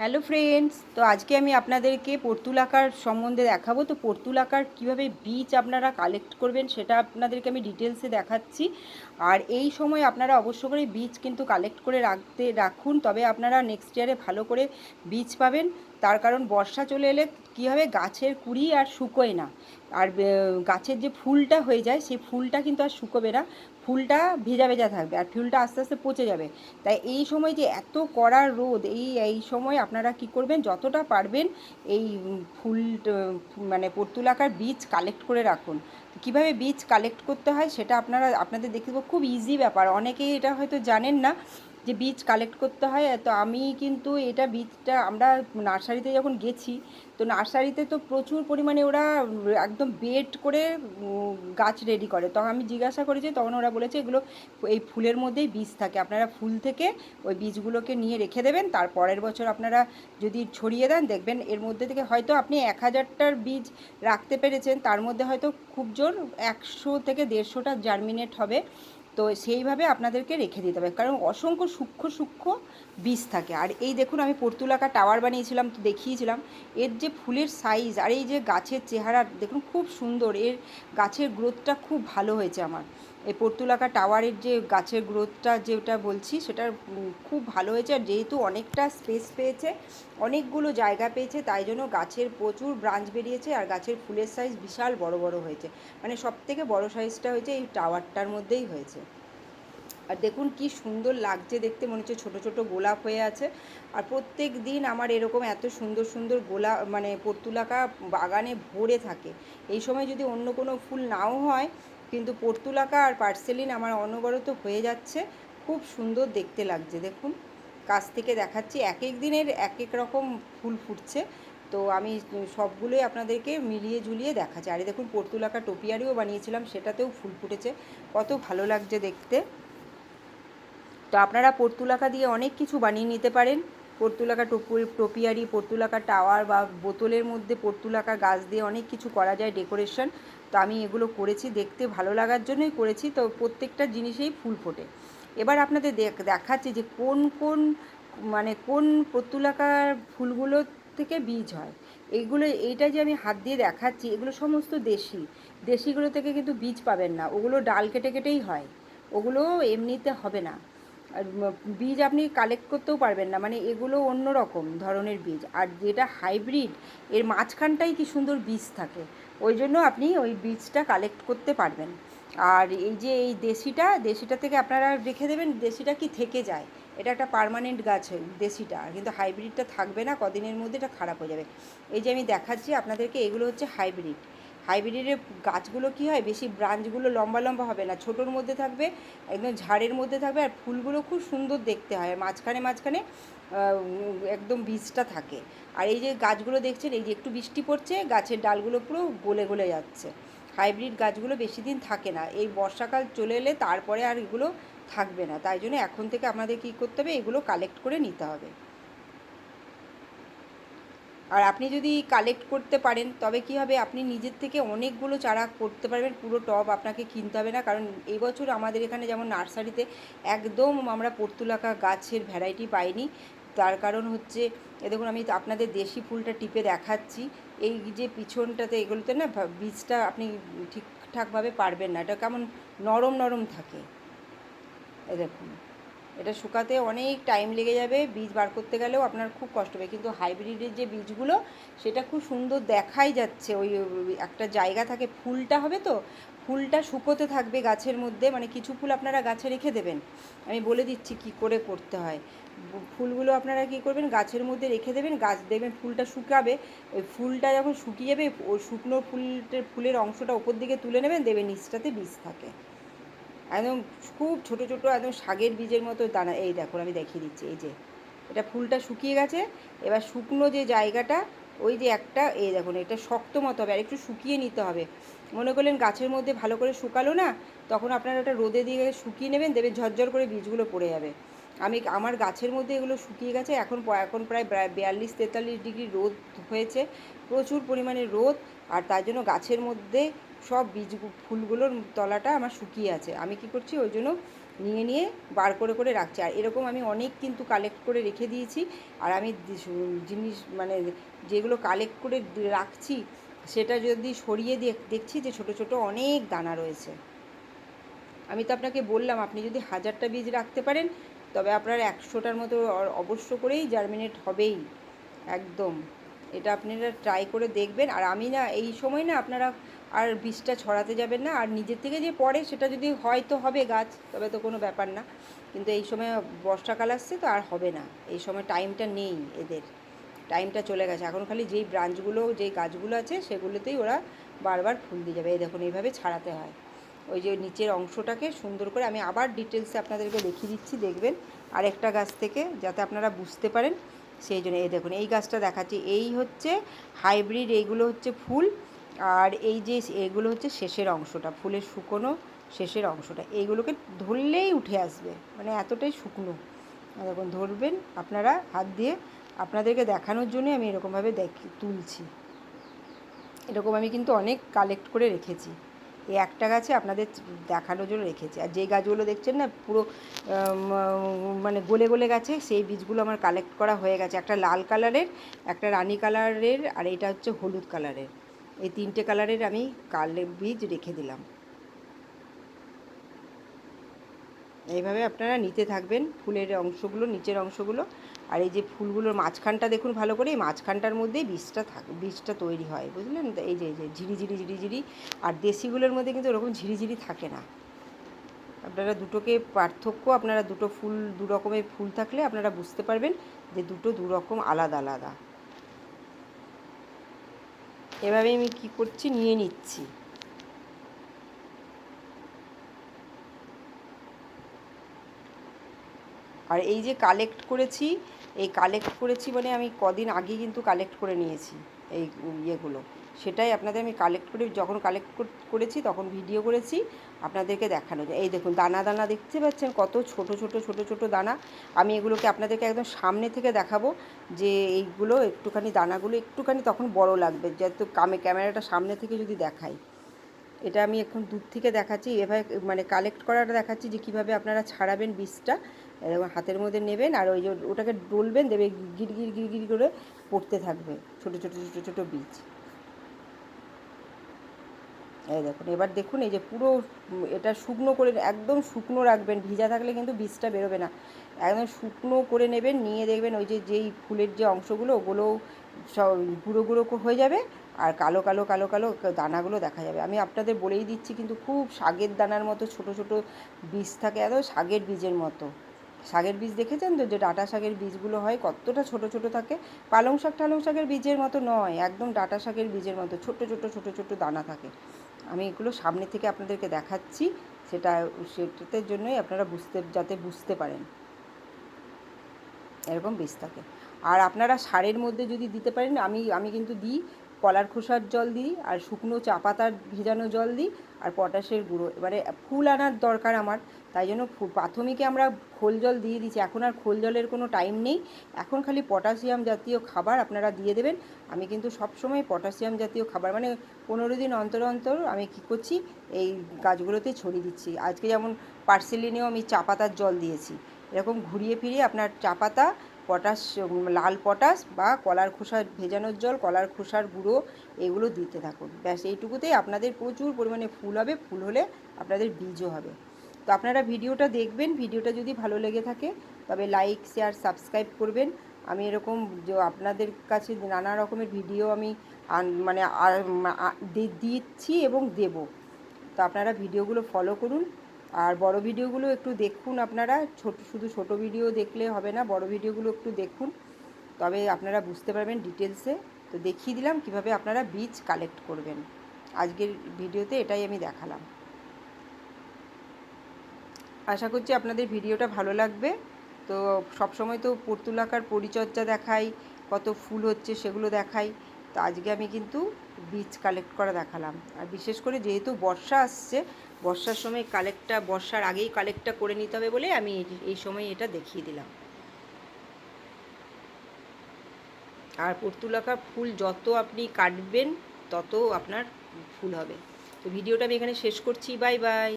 Hello friends তো আজকে আমি আপনাদেরকে পর্তুলাকার সম্বন্ধে দেখাবো। তো পর্তুলাকার কীভাবে বীজ আপনারা কালেক্ট করবেন সেটা আপনাদেরকে আমি ডিটেলসে দেখাচ্ছি। আর এই সময় আপনারা অবশ্য করে বীজ কিন্তু কালেক্ট করে রাখতে, রাখুন। তবে আপনারা নেক্সট ইয়ারে ভালো করে বীজ পাবেন। তার কারণ বর্ষা চলে এলে কী হবে গাছের কুড়ি আর শুকোয় না। আর গাছের যে ফুলটা হয়ে যায়, সেই ফুলটা কিন্তু আর শুকোবে না। ফুলটা ভেজা ভেজা থাকবে আর ফুলটা আস্তে আস্তে পচে যাবে। তাই এই সময় যে এত কড়া রোদ, এই এই সময় আপনারা কি করবেন? যতটা পারবেন এই ফুল মানে পর্তুলাকার বীজ কালেক্ট করে রাখুন। কীভাবে বীজ কালেক্ট করতে হয় সেটা আপনারা, আপনাদের দেখে খুব ইজি ব্যাপার। অনেকেই এটা হয়তো জানেন না। যে বীজ কালেক্ট করতে হয়, তো আমি কিন্তু এটা বীজটা আমরা নার্সারিতে যখন গেছি, তো নার্সারিতে তো প্রচুর পরিমাণে ওরা একদম বেড করে গাছ রেডি করে। তখন আমি জিজ্ঞাসা করেছি তখন ওরা বলেছে এগুলো এই ফুলের মধ্যেই বীজ থাকে। আপনারা ফুল থেকে ওই বীজগুলোকে নিয়ে রেখে দেবেন তার পরের বছর আপনারা যদি ছড়িয়ে দেন, দেখবেন এর মধ্যে থেকে হয়তো আপনি এক হাজারটার বীজ রাখতে পেরেছেন, তার মধ্যে হয়তো খুব জোর একশো থেকে দেড়শোটা জার্মিনেট হবে। তো সেইভাবে আপনাদেরকে রেখে দিতে হবে। কারণ অসংখ্য সূক্ষ্ম সূক্ষ্ম বীজ থাকে। আর এই দেখুন, আমি পর্তুলাকা টাওয়ার বানিয়েছিলাম, তো দেখিয়েছিলাম। এর যে ফুলের সাইজ আর এই যে গাছের চেহারা, দেখুন, খুব সুন্দর। এর গাছের গ্রোথটা খুব ভালো হয়েছে আমার। এই পর্তুলাকা টাওয়ারের যে গাছের গ্রোথটা যেটা বলছি সেটা খুব ভালো হয়েছে। আর যেহেতু অনেকটা স্পেস পেয়েছে, অনেকগুলো জায়গা পেয়েছে, তাই জন্য গাছের প্রচুর ব্রাঞ্চ বেরিয়েছে আর গাছের ফুলের সাইজ বিশাল বড় বড় হয়েছে। মানে সব থেকে বড় সাইজটা হয়েছে এই টাওয়ারটার মধ্যেই হয়েছে। আর দেখুন কি সুন্দর লাগছে দেখতে, মনে হচ্ছে ছোটো ছোটো গোলাপ হয়ে আছে। আর প্রত্যেক দিন আমার এরকম এত সুন্দর সুন্দর গোলাপ মানে পর্তুলাকা বাগানে ভরে থাকে। এই সময় যদি অন্য কোনো ফুল নাও হয় কিন্তু পর্তুলাকা আর পার্সেলিন আমার অনবরত হয়ে যাচ্ছে। খুব সুন্দর দেখতে লাগছে, দেখুন। কাছ থেকে দেখাচ্ছি, এক এক দিনের এক এক রকম ফুল ফুটছে। তো আমি সবগুলোই আপনাদেরকে মিলিয়ে ঝুলিয়ে দেখাচ্ছি। আর দেখুন, পর্তুলাকা টোপিয়ারিও বানিয়েছিলাম, সেটাতেও ফুল ফুটেছে। কত ভালো লাগছে দেখতে। তো আপনারা পর্তুলাকা দিয়ে অনেক কিছু বানিয়ে নিতে পারেন। পর্তুলাকা টোপু টোপিয়ারি, পর্তুলাকা টাওয়ার বা বোতলের মধ্যে পর্তুলাকা গাছ দিয়ে অনেক কিছু করা যায় ডেকোরেশন। তো আমি এগুলো করেছি, দেখতে ভালো লাগার জন্যই করেছি। তো প্রত্যেকটা জিনিসেই ফুল ফোটে। এবার আপনাদের দেখ- দেখাচ্ছি যে কোন কোন মানে কোন পর্তুলাকার ফুলগুলো থেকে বীজ হয়। এইগুলো এইটা যে আমি হাত দিয়ে দেখাচ্ছি, এগুলো সমস্ত দেশি। দেশিগুলো থেকে কিন্তু বীজ পাবেন না। ওগুলো ডাল কেটে, কেটেই হয়। ওগুলো এমনিতে হবে না। আর বীজ আপনি কালেক্ট করতেও পারবেন না। মানে এগুলো অন্য রকম ধরনের বীজ। আর যেটা হাইব্রিড এর মাঝখানটাই কি সুন্দর বীজ থাকে। ওই জন্য আপনি ওই বীজটা কালেক্ট করতে পারবেন। আর এই যে এই দেশিটা দেশিটা থেকে আপনারা রেখে দেবেন, দেশিটা কি থেকে যায়? এটা একটা পার্মানেন্ট গাছ দেশিটা। কিন্তু হাইব্রিডটা থাকবে না, কদিনের মধ্যে এটা খারাপ হয়ে যাবে। এই যে আমি দেখাচ্ছি, আপনাদেরকে এগুলো হচ্ছে হাইব্রিড হাইব্রিডের গাছগুলো কি হয়, বেশি ব্রাঞ্চগুলো লম্বা লম্বা হবে না। ছোটোর মধ্যে থাকবে, একদম ঝাড়ের মধ্যে থাকবে, আর ফুলগুলো খুব সুন্দর দেখতে হয়। আর মাঝখানে মাঝখানে একদম বীজটা থাকে। আর এই যে গাছগুলো দেখছেন, এই যে একটু বৃষ্টি পড়ছে, গাছের ডালগুলো পুরো গলে গলে যাচ্ছে। হাইব্রিড গাছগুলো বেশি দিন থাকে না। এই বর্ষাকাল চলে এলে তারপরে আর এগুলো থাকবে না। তাই জন্য এখন থেকে আমাদের কী করতে হবে, এগুলো কালেক্ট করে নিতে হবে। আর আপনি যদি কালেক্ট করতে পারেন, তবে কি হবে, আপনি নিজের থেকে অনেকগুলো চারা করতে পারবেন, পুরো টব আপনাকে কিনতে হবে না। কারণ এবছর আমাদের এখানে যেমন নার্সারিতে একদম আমরা পর্তুলাকা গাছের ভ্যারাইটি পাইনি। তার কারণ হচ্ছে, এ দেখুন আমি আপনাদের দেশি ফুলটা টিপে দেখাচ্ছি। এই যে পিছনটাতে এগুলোতে না বীজটা আপনি ঠিকঠাকভাবে পারবেন না। এটা কেমন নরম নরম থাকে। এ দেখুন। এটা শুকাতে অনেক টাইম লেগে যাবে, বীজ বার করতে গেলেও আপনার খুব কষ্ট হবে। কিন্তু হাইব্রিডের যে বীজগুলো, সেটা খুব সুন্দর দেখাই যাচ্ছে। ওই একটা জায়গা থাকে, ফুলটা হবে তো, ফুলটা শুকোতে থাকবে গাছের মধ্যে মানে কিছু ফুল আপনারা গাছে রেখে দেবেন। আমি বলে দিচ্ছি কি করে করতে হয়। ফুলগুলো আপনারা কি করবেন, গাছের মধ্যে রেখে দেবেন, গাছ দেখবেন ফুলটা শুকাবে, ওই ফুলটা যখন শুকিয়ে যাবে, ওই শুকনো ফুলটার, ফুলের অংশটা ওপর দিকে তুলে নেবেন দেবেন নিচটাতে বীজ থাকে। একদম খুব ছোট ছোট, একদম শাকের বীজের মতো দানা। এই দেখুন আমি দেখিয়ে দিচ্ছি, এই যে। এটা ফুলটা শুকিয়ে গেছে, এবার শুকনো যে জায়গাটা, ওই যে একটা, এই দেখুন, এটা শক্ত মতো হবে, আর একটু শুকিয়ে নিতে হবে। মনে করলেন গাছের মধ্যে ভালো করে শুকালো না, তখন আপনারা ওটা রোদে দিয়ে শুকিয়ে নেবেন দেবেন ঝরঝর করে বীজগুলো পড়ে যাবে। আমি আমার গাছের মধ্যে এগুলো শুকিয়ে গেছে, এখন এখন প্রায় বিয়াল্লিশ, তেতাল্লিশ ডিগ্রি রোদ হয়েছে, প্রচুর পরিমাণে রোদ, আর তার জন্য গাছের মধ্যে সব বীজ ফুলগুলোর তলাটা আমার শুকিয়ে আছে। আমি কি করছি? ওই জন্য নিয়ে নিয়ে বার করে করে রাখছি। আর এরকম আমি অনেক কিন্তু কালেক্ট করে রেখে দিয়েছি। আর আমি জিনিস মানে যেগুলো কালেক্ট করে রাখছি, সেটা যদি সরিয়ে দেখ- দেখছি যে ছোট ছোট অনেক দানা রয়েছে। আমি তো আপনাকে বললাম, আপনি যদি হাজারটা বীজ রাখতে পারেন, তবে আপনার একশোটার মতো অবশ্য করেই জার্মিনেট হবেই। একদম। এটা আপনারা ট্রাই করে দেখবেন। আর আমি না, এই সময় না আপনারা আর বীজটা ছড়াতে যাবেন না, আর নিজের থেকে যে পড়ে সেটা যদি হয় তো হবে গাছ, তবে তো কোনো ব্যাপার না। কিন্তু এই সময় বর্ষাকাল আসছে তো আর হবে না। এই সময় টাইমটা নেই এদের। টাইমটা চলে গেছে। এখন খালি যেই ব্রাঞ্চগুলো যেই গাছগুলো আছে, সেগুলোতেই ওরা বারবার ফুল দিয়ে যাবে। এই দেখুন, এইভাবে ছাড়াতে হয়। ওই যে নিচের অংশটাকে সুন্দর করে আমি আবার ডিটেলসে আপনাদেরকে দেখিয়ে দিচ্ছি, দেখবেন। আরেকটা গাছ থেকে, যাতে আপনারা বুঝতে পারেন। সেই জন্য এই দেখুন, এই গাছটা দেখাচ্ছি। এই হচ্ছে হাইব্রিড এইগুলো হচ্ছে ফুল। আর এই যে এগুলো হচ্ছে শেষের অংশটা, ফুলের শুকনো শেষের অংশটা, এইগুলোকে ধরলেই উঠে আসবে মানে এতটাই শুকনো। দেখুন ধরবেন, আপনারা হাত দিয়ে আপনাদেরকে দেখানোর জন্যই আমি এরকমভাবে দেখি, তুলছি। এরকম আমি কিন্তু অনেক কালেক্ট করে রেখেছি। এই একটা গাছে আপনাদের দেখানোর জন্য রেখেছি। আর যেই গাছগুলো দেখছেন না, পুরো মানে গোলে গলে গেছে, সেই বীজগুলো আমার কালেক্ট করা হয়ে গেছে। একটা লাল কালারের একটা রানী কালারের আর এটা হচ্ছে হলুদ কালারের এই তিনটে কালারের আমি কালে বীজ রেখে দিলাম। এইভাবে আপনারা নিতে থাকবেন ফুলের অংশগুলো, নিচের অংশগুলো। আর এই যে ফুলগুলোর মাঝখানটা দেখুন ভালো করে, এই মাঝখানটার মধ্যেই বীজটা থাক, বীজটা তৈরি হয়, বুঝলেন? এই যে এই যে ঝিরিঝিরি ঝিরিঝিরি আর দেশিগুলোর মধ্যে কিন্তু ওরকম ঝিরিঝিরি থাকে না। আপনারা দুটোকে পার্থক্য, আপনারা দুটো ফুল দু রকমের ফুল থাকলে আপনারা বুঝতে পারবেন যে দুটো দু রকম আলাদা আলাদা। এভাবে আমি কি করছি? নিয়ে নিচ্ছি। আর এই যে কালেক্ট করেছি, এই কালেক্ট করেছি মানে আমি কদিন আগে কিন্তু কালেক্ট করে নিয়েছি, এই ইয়েগুলো। সেটাই আপনাদের আমি কালেক্ট করে, যখন কালেক্ট করেছি তখন ভিডিও করেছি, আপনাদেরকে দেখানো যায়। এই দেখুন, দানা দানা দেখতে পাচ্ছেন, কত ছোট ছোট ছোট ছোট দানা। আমি এগুলোকে আপনাদেরকে একদম সামনে থেকে দেখাবো, যে এইগুলো একটুখানি, দানাগুলো একটুখানি তখন বড় লাগবে, যেহেতু কামে ক্যামেরাটা সামনে থেকে যদি দেখাই। এটা আমি এখন দূর থেকে দেখাচ্ছি, এভাবে মানে কালেক্ট করাটা দেখাচ্ছি, যে কীভাবে আপনারা ছাড়াবেন বীজটা, এরকম হাতের মধ্যে নেবেন, আর ওই যে ওটাকে ডলবেন, দেবে গির গির গির গির করে পড়তে থাকবে, ছোট ছোট ছোট ছোট বীজ। এই দেখুন, এবার দেখুন এই যে পুরো এটা শুকনো করে একদম শুকনো রাখবেন। ভিজা থাকলে কিন্তু বীজটা বেরোবে না। একদম শুকনো করে নেবেন, নিয়ে দেখবেন ওই যে, যেই ফুলের যে অংশগুলো, ওগুলোও সব গুঁড়ো গুঁড়ো হয়ে যাবে আর কালো কালো কালো কালো দানাগুলো দেখা যাবে। আমি আপনাদের বলেই দিচ্ছি, কিন্তু খুব শাকের দানার মতো ছোট ছোট বীজ থাকে, একদম শাকের বীজের মতো। শাকের বীজ দেখেছেন তো, যে ডাটা শাকের বীজগুলো হয়? কতটা ছোট ছোট থাকে? পালং শাক টালং শাকের বীজের মতো নয়, একদম ডাটা শাকের বীজের মতো। ছোট ছোট ছোট ছোট দানা থাকে। আমি এগুলো সামনে থেকে আপনাদেরকে দেখাচ্ছি। সেটা সেটাতে জন্যই আপনারা বুঝতে, যাতে বুঝতে পারেন। এরকম বেশ থাকে। আর আপনারা সারের মধ্যে যদি দিতে পারেন, আমি আমি কিন্তু দিই। কলার খোসার জল দিই, আর শুকনো চা পাতার ভেজানো জল দিই, আর পটাশের গুঁড়ো। এবারে ফুল আনার দরকার আমার, তাই জন্য প্রাথমিকে আমরা খোল জল দিয়ে দিচ্ছি এখন আর খোল জলের কোনো টাইম নেই। এখন খালি পটাশিয়াম জাতীয় খাবার আপনারা দিয়ে দেবেন। আমি কিন্তু সবসময় পটাশিয়াম জাতীয় খাবার মানে পনেরো দিন অন্তর অন্তর আমি কী করছি, এই গাছগুলোতে ছড়িয়ে দিচ্ছি। আজকে যেমন পার্সেলিনেও আমি চা পাতার জল দিয়েছি। এরকম ঘুরিয়ে ফিরিয়ে আপনার চা পাতা পটাশ লাল পটাশ বা কলার খোসার ভেজানোর জল, কলার খোসার গুঁড়ো এগুলো দিতে থাকুন। ব্যাস, এইটুকুতেই আপনাদের প্রচুর পরিমাণে ফুল হবে। ফুল হলে আপনাদের বীজও হবে। তো আপনারা ভিডিওটা দেখবেন। ভিডিওটা যদি ভালো লেগে থাকে, তবে লাইক, শেয়ার, সাবস্ক্রাইব করবেন। আমি এরকম আপনাদের কাছে নানা রকমের ভিডিও আমি মানে দিচ্ছি এবং দেব। তো আপনারা ভিডিওগুলো ফলো করুন। আর বড় ভিডিওগুলো একটু দেখুন আপনারা। ছোট, শুধু ছোট ভিডিও দেখলে হবে না, বড় ভিডিওগুলো একটু দেখুন। তবে আপনারা বুঝতে পারবেন ডিটেলসে তো দেখিয়ে দিলাম কীভাবে আপনারা বীজ কালেক্ট করবেন। আজকের ভিডিওতে এটাই আমি দেখালাম। আশা করছি আপনাদের ভিডিওটা ভালো লাগবে। তো সবসময় তো পর্তুলাকার পরিচর্যা দেখাই, কত ফুল হচ্ছে সেগুলো দেখাই। তো আজকে আমি কিন্তু বীজ কালেক্ট করা দেখালাম। আর বিশেষ করে যেহেতু বর্ষা আসছে, বর্ষার সময় কালেক্টটা বর্ষার আগেই কালেক্টটা করে নিতে হবে বলে আমি এই- সময় এটা দেখিয়ে দিলাম। আর পর্তুলাকার ফুল যত আপনি কাটবেন, তত আপনার ফুল হবে। তো ভিডিওটা আমি এখানে শেষ করছি। Bye bye.